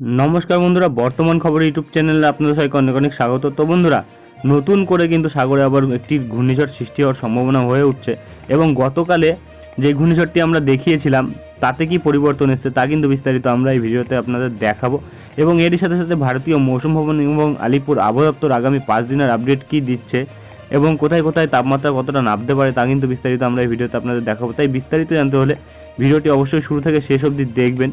নমস্কার বন্ধুরা, বর্তমান খবর ইউটিউব চ্যানেলে আপনাদের সবাইকে অনেক অনেক স্বাগত। তো বন্ধুরা, নতুন করে কিন্তু সাগরে আবার একটি ঘূর্ণিঝড় সৃষ্টি হওয়ার সম্ভাবনা হয়ে উঠছে এবং গতকালে যে ঘূর্ণিঝড়টি আমরা দেখিয়েছিলাম, তাতে কি পরিবর্তন এসেছে তা কিন্তু বিস্তারিত আমরা এই ভিডিওতে আপনাদের দেখাবো এবং এরই সাথে সাথে ভারতীয় মৌসুম ভবন এবং আলিপুর আবহাওয়া আগামী পাঁচ দিনের আপডেট কি দিচ্ছে এবং কোথায় কোথায় তাপমাত্রা কতটা নামতে পারে তা কিন্তু বিস্তারিত আমরা এই ভিডিওতে আপনাদের দেখাবো। তাই বিস্তারিত জানতে হলে ভিডিওটি অবশ্যই শুরু থেকে শেষ অবধি দেখবেন।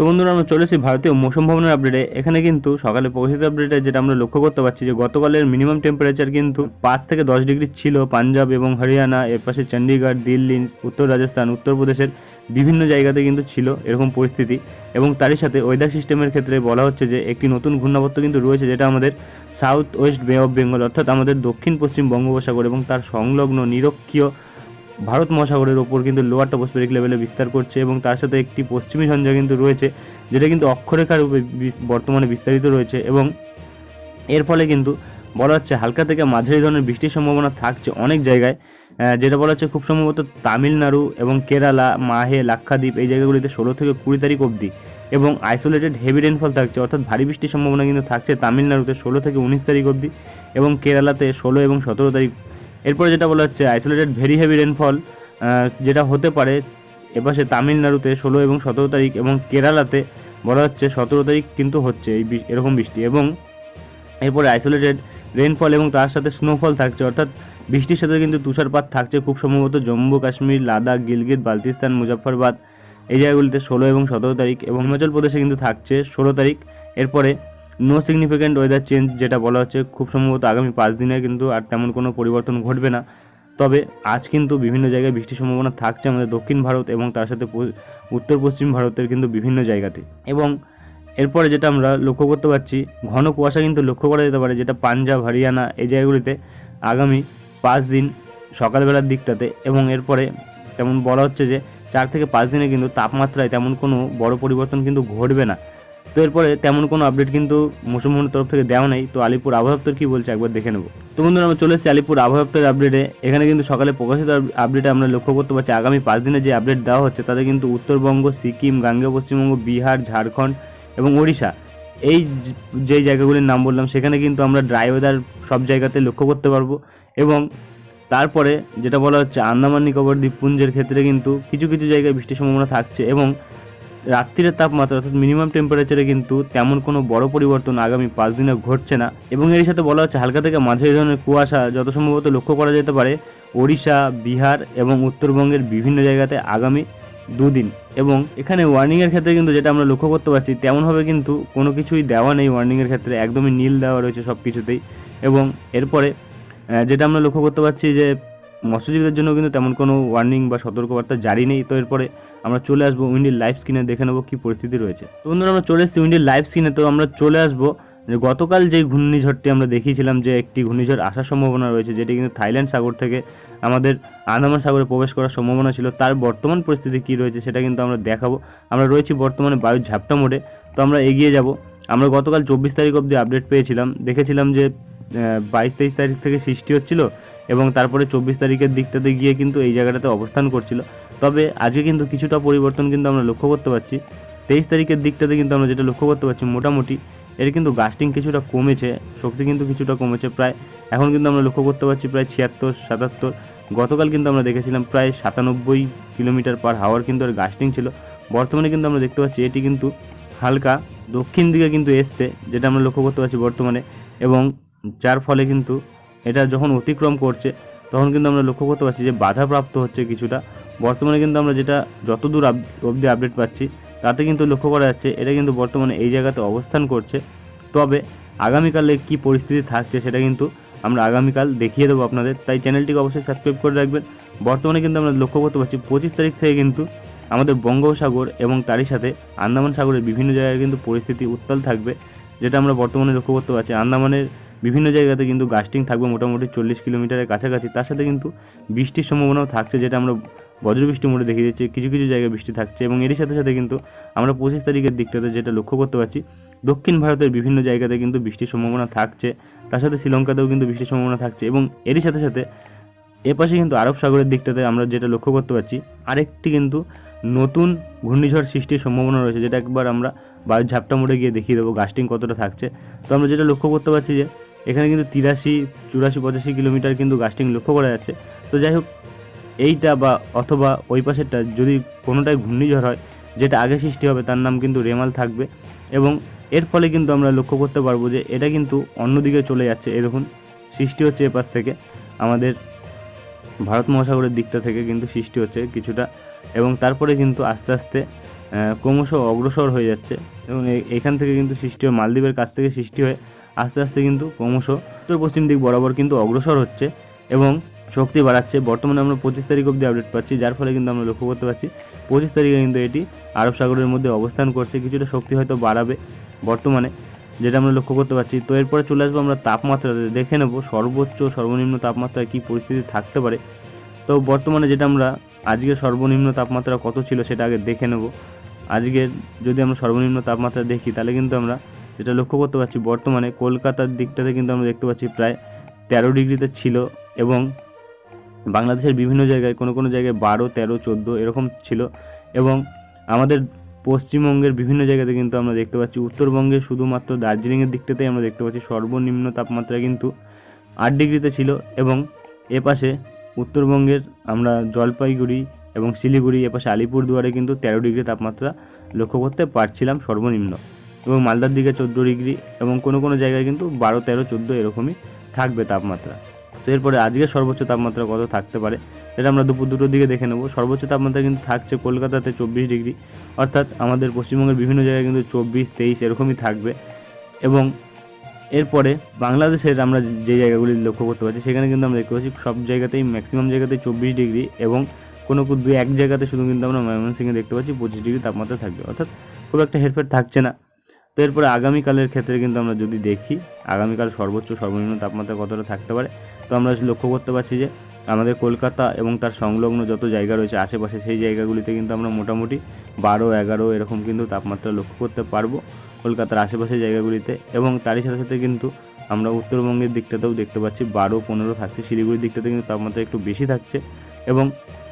তো বন্ধুরা, আমরা চলেছি ভারতীয় মৌসুম ভবনের আপডেটে এখানে কিন্তু সকালে প্রকাশিত আপডেটে যেটা আমরা লক্ষ্য করতে পারছি যে, গতকালের মিনিমাম টেম্পারেচার কিন্তু পাঁচ থেকে দশ ডিগ্রি ছিল পাঞ্জাব এবং হরিয়ানা, এর পাশে চণ্ডীগড় দিল্লি, উত্তর রাজস্থান উত্তরপ্রদেশের বিভিন্ন জায়গাতে কিন্তু ছিল এরকম পরিস্থিতি। এবং তারই সাথে ওয়েদার সিস্টেমের ক্ষেত্রে বলা হচ্ছে যে, একটি নতুন ঘূর্ণাবর্ত কিন্তু রয়েছে যেটা আমাদের south west bay of Bengal অর্থাৎ আমাদের দক্ষিণ পশ্চিম বঙ্গোপসাগর এবং তার সংলগ্ন নিরক্ষীয় ভারত মহাসাগরের ওপর কিন্তু লোয়ার টপোস্ফেরিক লেভেলে বিস্তার করছে এবং তার সাথে একটি পশ্চিমী সঞ্জয় কিন্তু রয়েছে, যেটা কিন্তু অক্ষরেখার রূপে বর্তমানে বিস্তারিত রয়েছে এবং এর ফলে কিন্তু বলা হচ্ছে হালকা থেকে মাঝারি ধরনের বৃষ্টির সম্ভাবনা থাকছে অনেক জায়গায় যেটা বলা হচ্ছে খুব সম্ভবত তামিলনাড়ু এবং কেরালা, মাহে, লাক্ষাদ্বীপ এই জায়গাগুলিতে ষোলো থেকে কুড়ি তারিখ অবধি এবং আইসোলেটেড হেভি রেনফল থাকছে, অর্থাৎ ভারী বৃষ্টির সম্ভাবনা কিন্তু থাকছে তামিলনাড়ুতে ষোলো থেকে উনিশ তারিখ অবধি এবং কেরালাতে ষোলো এবং সতেরো তারিখ এরপরে যেটা বলা হচ্ছে আইসোলেটেড ভেরি হেভি রেনফল যেটা হতে পারে এপাশে তামিলনাড়ুতে ষোলো এবং সতেরো তারিখ এবং কেরালাতে বলা হচ্ছে সতেরো তারিখ কিন্তু হচ্ছে এই এরকম বৃষ্টি এবং এরপরে আইসোলেটেড রেনফল এবং তার সাথে স্নোফল থাকছে। অর্থাৎ বৃষ্টির সাথে কিন্তু তুষারপাত থাকছে খুব সম্ভবত জম্মু, কাশ্মীর, লাদাখ, গিলগিত বালতিস্তান মুজফ্ফরবাদ এই জায়গাগুলিতে ষোলো এবং সতেরো তারিখ এবং হিমাচল প্রদেশে কিন্তু থাকছে ষোলো তারিখ। এরপরে নো সিগনিফিক্যান্ট ওয়েদার চেঞ্জ যেটা বলা হচ্ছে খুব সম্ভবত আগামী পাঁচ দিনে কিন্তু আর তেমন কোনো পরিবর্তন ঘটবে না। তবে আজ কিন্তু বিভিন্ন জায়গায় বৃষ্টির সম্ভাবনা থাকছে আমাদের দক্ষিণ ভারত এবং তার সাথে উত্তর পশ্চিম ভারতের কিন্তু বিভিন্ন জায়গাতে। এবং এরপরে যেটা আমরা লক্ষ্য করতে পারছি, ঘন কুয়াশা কিন্তু লক্ষ্য করা যেতে পারে যেটা পাঞ্জাব, হরিয়ানা এই জায়গাগুলিতে আগামী পাঁচ দিন সকালবেলার দিকটাতে এবং এরপরে তেমন বলা হচ্ছে যে চার থেকে পাঁচ দিনে কিন্তু তাপমাত্রায় তেমন কোনো বড় পরিবর্তন কিন্তু ঘটবে না। তো এরপরে তেমন কোনো আপডেট কিন্তু মৌসুম ভবনের তরফ থেকে দেওয়া নেই। তো আলিপুর আবহাওয়া দপ্তর কী বলছে একবার দেখে নেব। তো বন্ধুরা, আমরা চলে এসেছি আলিপুর আবহাওয়া আপডেটে এখানে কিন্তু সকালে প্রকাশিত আপডেটে আমরা লক্ষ্য করতে পারছি, আগামী পাঁচ দিনে যে আপডেট দেওয়া হচ্ছে, তাতে কিন্তু উত্তরবঙ্গ, সিকিম, গাঙ্গেয় পশ্চিমবঙ্গ, বিহার, ঝাড়খণ্ড এবং ওড়িশা এই যে- জায়গাগুলির নাম বললাম, সেখানে কিন্তু আমরা ড্রাই ওয়েদার সব জায়গাতে লক্ষ্য করতে পারব এবং তারপরে যেটা বলা হচ্ছে, আন্দামান নিকোবর দ্বীপপুঞ্জের ক্ষেত্রে কিন্তু কিছু কিছু জায়গায় বৃষ্টির সম্ভাবনা থাকছে এবং রাত্রিরের তাপমাত্রা অর্থাৎ মিনিমাম টেম্পারেচারে কিন্তু তেমন কোনো বড় পরিবর্তন আগামী পাঁচ দিনে ঘটছে না। এবং এর সাথে বলা হচ্ছে, হালকা থেকে মাঝারি ধরনের কুয়াশা যত সম্ভবত লক্ষ্য করা যেতে পারে, ওড়িশা, বিহার এবং উত্তরবঙ্গের বিভিন্ন জায়গাতে আগামী দুদিন। এবং এখানে ওয়ার্নিংয়ের ক্ষেত্রে কিন্তু যেটা আমরা লক্ষ্য করতে পারছি, তেমনভাবে কিন্তু কোনো কিছুই দেওয়া নেই ওয়ার্নিংয়ের ক্ষেত্রে, একদমই নীল দেওয়া রয়েছে সব কিছুতেই এবং এরপরে যেটা আমরা লক্ষ্য করতে পারছি যে মৎস্যজীবীদের জন্য কিন্তু তেমন কোনো ওয়ার্নিং বা সতর্কবার্তা জারি নেই। তো এরপরে আমরা চলে আসব উইন্ডির লাইভ স্ক্রিনে, দেখে নেব কী পরিস্থিতি রয়েছে। তো বন্ধুরা, আমরা চলে এসেছি উইন্ডির লাইভ স্ক্রিনে, তো আমরা চলে আসব যে গতকাল যে ঘূর্ণিঝড়টি আমরা দেখিয়েছিলাম যে একটি ঘূর্ণিঝড় আসার সম্ভাবনা রয়েছে, যেটি কিন্তু থাইল্যান্ড সাগর থেকে আমাদের আন্দামান সাগরে প্রবেশ করার সম্ভাবনা ছিল। তার বর্তমান পরিস্থিতি কী রয়েছে সেটা কিন্তু আমরা দেখাবো। আমরা রয়েছি বর্তমানে বায়ুর ঝাপটা মোডে, তো আমরা এগিয়ে যাব। আমরা গতকাল চব্বিশ তারিখ অবধি আপডেট পেয়েছিলাম। দেখেছিলাম যে বাইশ তেইশ তারিখ থেকে সৃষ্টি হচ্ছিল এবং তারপরে চব্বিশ তারিখের দিকটাতে গিয়ে কিন্তু এই জায়গাটাতে অবস্থান করছিল। তবে আজকে কিন্তু কিছুটা পরিবর্তন কিন্তু আমরা লক্ষ্য করতে পারছি। তেইশ তারিখের দিকটাতে কিন্তু আমরা যেটা লক্ষ্য করতে পারছি মোটামুটি এর কিন্তু গাস্টিং কিছুটা কমেছে, শক্তি কিন্তু কিছুটা কমেছে প্রায়, এখন কিন্তু আমরা লক্ষ্য করতে পারছি প্রায় ছিয়াত্তর, সাতাত্তর। গতকাল কিন্তু আমরা দেখেছিলাম প্রায় সাতানব্বই কিলোমিটার পার হাওয়ার কিন্তু এর গাস্টিং ছিল। বর্তমানে কিন্তু আমরা দেখতে পাচ্ছি এটি কিন্তু হালকা দক্ষিণ দিকে কিন্তু এসছে, যেটা আমরা লক্ষ্য করতে পারছি বর্তমানে। এবং যার ফলে কিন্তু এটা যখন অতিক্রম করছে তখন কিন্তু আমরা লক্ষ্য করতে পারছি যে বাধাপ্রাপ্ত হচ্ছে কিছুটা। বর্তমানে কিন্তু আমরা যেটা যতদূর অবধি আপডেট পাচ্ছি, তাতে কিন্তু লক্ষ্য করা যাচ্ছে এটা কিন্তু বর্তমানে এই জায়গাতে অবস্থান করছে। তবে আগামীকালে কি পরিস্থিতি থাকছে সেটা কিন্তু আমরা আগামীকাল দেখিয়ে দেবো আপনাদের। তাই চ্যানেলটিকে অবশ্যই সাবস্ক্রাইব করে রাখবেন। বর্তমানে কিন্তু আমরা লক্ষ্য করতে পারছি পঁচিশ তারিখ থেকে কিন্তু আমাদের বঙ্গোপসাগর এবং তারই সাথে আন্দামান সাগরের বিভিন্ন জায়গায় কিন্তু পরিস্থিতি উত্তাল থাকবে, যেটা আমরা বর্তমানে লক্ষ্য করতে পারছি। আন্দামানের বিভিন্ন জায়গাতে কিন্তু গাস্টিং থাকবে মোটামুটি চল্লিশ কিলোমিটারের কাছাকাছি। তার সাথে কিন্তু বৃষ্টির সম্ভাবনাও থাকছে, যেটা আমরা বজ্রবৃষ্টি মোড়ে দেখিয়ে দিচ্ছে। কিছু কিছু জায়গায় বৃষ্টি থাকছে এবং এরই সাথে সাথে কিন্তু আমরা পঁচিশ তারিখের দিকটাতে যেটা লক্ষ্য করতে পারছি, দক্ষিণ ভারতের বিভিন্ন জায়গাতে কিন্তু বৃষ্টির সম্ভাবনা থাকছে। তার সাথে শ্রীলঙ্কাতেও কিন্তু বৃষ্টির সম্ভাবনা থাকছে এবং এরই সাথে সাথে এপাশে কিন্তু আরব সাগরের দিকটাতে আমরা যেটা লক্ষ্য করতে পারছি, আরেকটি কিন্তু নতুন ঘূর্ণিঝড় সৃষ্টির সম্ভাবনা রয়েছে, যেটা একবার আমরা বায়ুর ঝাপটা মোড়ে গিয়ে দেখিয়ে দেবো গাস্টিং কতটা থাকছে। তো আমরা যেটা লক্ষ্য করতে পারছি যে এখানে কিন্তু তিরাশি, চুরাশি, পঁচাশি কিলোমিটার কিন্তু গাস্টিং লক্ষ্য করা যাচ্ছে। তো যাই হোক, এইটা বা অথবা ওই পাশেরটা যদি কোনোটাই ঘূর্ণিঝড় হয়, যেটা আগে সৃষ্টি হবে, তার নাম কিন্তু রেমাল থাকবে। এবং এর ফলে কিন্তু আমরা লক্ষ্য করতে পারব যে এটা কিন্তু অন্যদিকে চলে যাচ্ছে। এরকম সৃষ্টি হচ্ছে এপাশ থেকে। আমাদের ভারত মহাসাগরের দিকটা থেকে কিন্তু সৃষ্টি হচ্ছে কিছুটা। এবং তারপরে কিন্তু আস্তে আস্তে ক্রমশ অগ্রসর হয়ে যাচ্ছে। এবং এখান থেকে কিন্তু সৃষ্টি হয়, মালদ্বীপের কাছ থেকে সৃষ্টি হয়ে। আস্তে আস্তে কিন্তু ক্রমশ উত্তর পশ্চিম দিক বরাবর কিন্তু অগ্রসর হচ্ছে এবং শক্তি বাড়াচ্ছে। বর্তমানে আমরা পঁচিশ তারিখ অবধি আপডেট পাচ্ছি, যার ফলে কিন্তু আমরা লক্ষ্য করতে পারছি পঁচিশ তারিখে কিন্তু এটি আরব সাগরের মধ্যে অবস্থান করছে, কিছুটা শক্তি হয়তো বাড়াবে বর্তমানে, যেটা আমরা লক্ষ্য করতে পারছি। তো এরপরে চলে আসব আমরা তাপমাত্রাতে, দেখে নেব সর্বোচ্চ সর্বনিম্ন তাপমাত্রায় কী পরিস্থিতি থাকতে পারে। তো বর্তমানে যেটা আমরা আজকে সর্বনিম্ন তাপমাত্রা কত ছিল সেটা আগে দেখে নেব। আজকের যদি আমরা সর্বনিম্ন তাপমাত্রা দেখি, তাহলে কিন্তু আমরা যেটা লক্ষ্য করতে পারছি, বর্তমানে কলকাতার দিকটাতে কিন্তু আমরা দেখতে পাচ্ছি প্রায় তেরো ডিগ্রিতে ছিল এবং বাংলাদেশের বিভিন্ন জায়গায়, কোনো কোনো জায়গায় বারো, তেরো, চোদ্দ এরকম ছিল এবং আমাদের পশ্চিমবঙ্গের বিভিন্ন জায়গাতে কিন্তু আমরা দেখতে পাচ্ছি, উত্তরবঙ্গে শুধুমাত্র দার্জিলিংয়ের দিকটাতেই আমরা দেখতে পাচ্ছি, সর্বনিম্ন তাপমাত্রা কিন্তু আট ডিগ্রিতে ছিল এবং এপাশে উত্তরবঙ্গের আমরা জলপাইগুড়ি এবং শিলিগুড়ি এপাশে আলিপুরদুয়ারে কিন্তু তেরো ডিগ্রি তাপমাত্রা লক্ষ্য করতে পারছিলাম সর্বনিম্ন। এবং মালদার দিকে চোদ্দ ডিগ্রি এবং কোনো কোনো জায়গায় কিন্তু বারো, তেরো, চোদ্দ এরকমই থাকবে তাপমাত্রা। তো এরপরে আজকে সর্বোচ্চ তাপমাত্রা কত থাকতে পারে? সেটা আমরা দুপুর দুটোর দিকে দেখে নেব। সর্বোচ্চ তাপমাত্রা কিন্তু থাকছে কলকাতাতে চব্বিশ ডিগ্রি। অর্থাৎ আমাদের পশ্চিমবঙ্গের বিভিন্ন জায়গায় কিন্তু চব্বিশ, তেইশ এরকমই থাকবে। এবং এরপরে বাংলাদেশের আমরা যে জায়গাগুলি লক্ষ্য করতে পারছি, সেখানে কিন্তু আমরা দেখতে পাচ্ছি সব জায়গাতেই ম্যাক্সিমাম জায়গাতেই চব্বিশ ডিগ্রি এবং কোনো দুই এক জায়গাতে শুধু কিন্তু আমরা ময়মনসিংহে দেখতে পাচ্ছি পঁচিশ ডিগ্রি তাপমাত্রা থাকবে। অর্থাৎ খুব একটা হেরফের থাকছে না। তো এরপরে আগামীকালের ক্ষেত্রে কিন্তু আমরা যদি দেখি, আগামীকাল সর্বোচ্চ সর্বনিম্ন তাপমাত্রা কতটা থাকতে পারে, তো আমরা লক্ষ্য করতে পারছি যে আমাদের কলকাতা এবং তার সংলগ্ন যত জায়গা রয়েছে, আশেপাশে সেই জায়গাগুলিতে কিন্তু আমরা মোটামুটি বারো, এগারো এরকম কিন্তু তাপমাত্রা লক্ষ্য করতে পারব কলকাতার আশেপাশের জায়গাগুলিতে এবং তারই সাথে সাথে কিন্তু আমরা উত্তরবঙ্গের দিকটাতেও দেখতে পাচ্ছি বারো, পনেরো থাকছে, শিলিগুড়ির দিকটাতে কিন্তু তাপমাত্রা একটু বেশি থাকছে এবং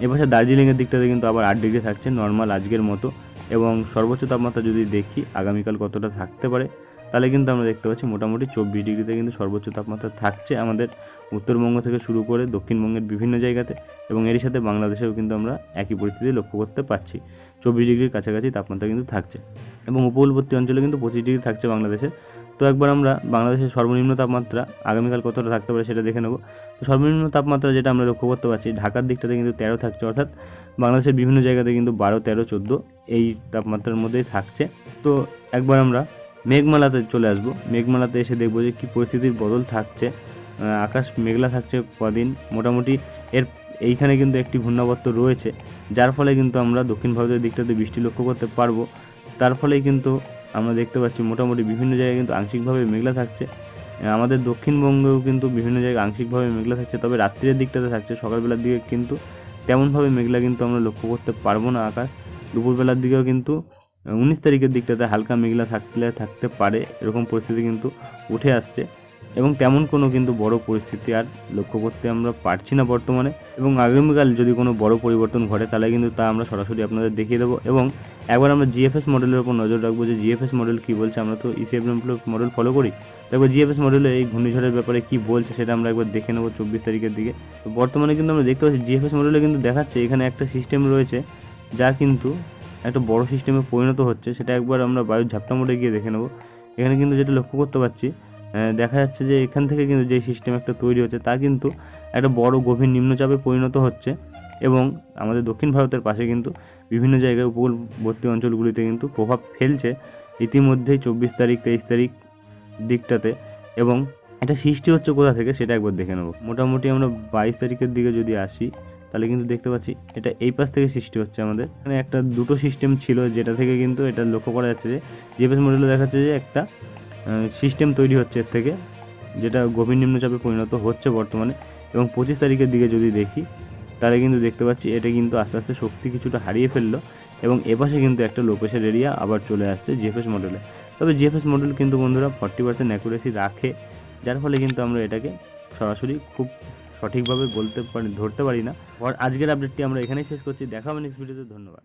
এপাশে দার্জিলিংয়ের দিকটাতে কিন্তু আবার আট ডিগ্রি থাকছে, নর্মাল আজকের মতো। এবং সর্বোচ্চ তাপমাত্রা যদি দেখি আগামীকাল কতটা থাকতে পারে, তাহলে কিন্তু আমরা দেখতে পাচ্ছি মোটামুটি চব্বিশ ডিগ্রিতে কিন্তু সর্বোচ্চ তাপমাত্রা থাকছে আমাদের উত্তরবঙ্গ থেকে শুরু করে দক্ষিণবঙ্গের বিভিন্ন জায়গাতে এবং এরই সাথে বাংলাদেশেও কিন্তু আমরা একই পরিস্থিতি লক্ষ্য করতে পারছি। চব্বিশ ডিগ্রির কাছাকাছি তাপমাত্রা কিন্তু থাকছে এবং উপকূলবর্তী অঞ্চলে কিন্তু পঁচিশ ডিগ্রি থাকছে বাংলাদেশে। তো একবার আমরা বাংলাদেশের সর্বনিম্ন তাপমাত্রা আগামীকাল কতটা থাকতে পারে সেটা দেখে নেব। তো সর্বনিম্ন তাপমাত্রা যেটা আমরা লক্ষ্য করতে পারছি, ঢাকার দিকটাতে কিন্তু তেরো থাকছে, অর্থাৎ বাংলাদেশের বিভিন্ন জায়গাতে কিন্তু বারো, তেরো, চোদ্দ এই তাপমাত্রার মধ্যেই থাকছে। তো একবার আমরা মেঘমালাতে চলে আসব। মেঘমালাতে এসে দেখব যে কী পরিস্থিতির বদল থাকছে। আকাশ মেঘলা থাকছে কদিন, মোটামুটি এর এইখানে কিন্তু একটি ঘূর্ণাবর্ত রয়েছে, যার ফলে কিন্তু আমরা দক্ষিণ ভারতের দিকটাতে বৃষ্টি লক্ষ্য করতে পারব। তার ফলেই কিন্তু আমরা দেখতে পাচ্ছি মোটামুটি বিভিন্ন জায়গায় কিন্তু আংশিকভাবে মেঘলা থাকছে। আমাদের দক্ষিণবঙ্গেও কিন্তু বিভিন্ন জায়গায় আংশিকভাবে মেঘলা থাকছে, তবে রাত্রির দিকটাতে থাকছে, সকালবেলার দিকে কিন্তু তেমনভাবে মেঘলা কিন্তু আমরা লক্ষ্য করতে পারব না আকাশ। দুপুরবেলার দিকেও কিন্তু উনিশ তারিখের দিকটাতে হালকা মেঘলা থাকলে থাকতে পারে, এরকম পরিস্থিতি কিন্তু উঠে আসছে। এবং তেমন কোনো কিন্তু বড় পরিস্থিতি আর লক্ষ্য করতে আমরা পারছি না বর্তমানে। এবং আগামীকাল যদি কোনো বড় পরিবর্তন ঘটে, তাহলে কিন্তু তা আমরা সরাসরি আপনাদের দেখিয়ে দেবো। এবং একবার আমরা জিএফএস মডেলের উপর নজর রাখব যে জিএফএস মডেল কী বলছে। আমরা তো ইসিএফএম মডেল ফলো করি। তো একবার জিএফএস মডেলে এই ঘূর্ণিঝড়ের ব্যাপারে কী বলছে, সেটা আমরা একবার দেখে নেব চব্বিশ তারিখের দিকে। তো বর্তমানে কিন্তু আমরা দেখতে পাচ্ছি জিএফএস মডেলে কিন্তু দেখাচ্ছে এখানে একটা সিস্টেম রয়েছে, যা কিন্তু একটা বড় সিস্টেমে পরিণত হচ্ছে। সেটা একবার আমরা বায়ুর ঝাপটা মোডে গিয়ে দেখে নেব। এখানে কিন্তু যেটা লক্ষ্য করতে পারছি দেখা যাচ্ছে যে এখান থেকে কিন্তু যে সিস্টেম একটা তৈরি হচ্ছে, তা কিন্তু একটা বড় গভীর নিম্নচাপে পরিণত হচ্ছে এবং আমাদের দক্ষিণ ভারতের পাশে কিন্তু বিভিন্ন জায়গায় উপকূলবর্তী অঞ্চলগুলিতে কিন্তু প্রভাব ফেলছে ইতিমধ্যেই চব্বিশ তারিখ, তেইশ তারিখ দিকটাতে এবং এটা সৃষ্টি হচ্ছে কোথা থেকে সেটা একবার দেখে নেব। মোটামুটি আমরা বাইশ তারিখের দিকে যদি আসি, তাহলে কিন্তু দেখতে পাচ্ছি এটা এই পাশ থেকে সৃষ্টি হচ্ছে আমাদের। এখানে একটা দুটো সিস্টেম ছিল যেটা থেকে কিন্তু এটা লক্ষ্য করা যাচ্ছে যে জিএফএস মডেলে দেখাচ্ছে যে একটা সিস্টেম তৈরি হচ্ছে এর থেকে, যেটা গভীর নিম্নচাপে পরিণত হচ্ছে বর্তমানে। এবং পঁচিশ তারিখের দিকে যদি দেখি, তাহলে কিন্তু দেখতে পাচ্ছি এটা কিন্তু আস্তে আস্তে শক্তি কিছুটা হারিয়ে ফেলল এবং এপাশে কিন্তু একটা লো এরিয়া আবার চলে আসছে জিএফএস মডেলে তবে জিএফএস মডেল কিন্তু বন্ধুরা ফর্টি পার্সেন্ট অ্যাকুরেসি রাখে, যার ফলে কিন্তু আমরা এটাকে সরাসরি খুব সঠিকভাবে বলতে পারি, ধরতে পারি না। আজকের আপডেটটি আমরা এখানেই শেষ করছি, দেখা হবে নেক্সট ভিডিওতে ধন্যবাদ।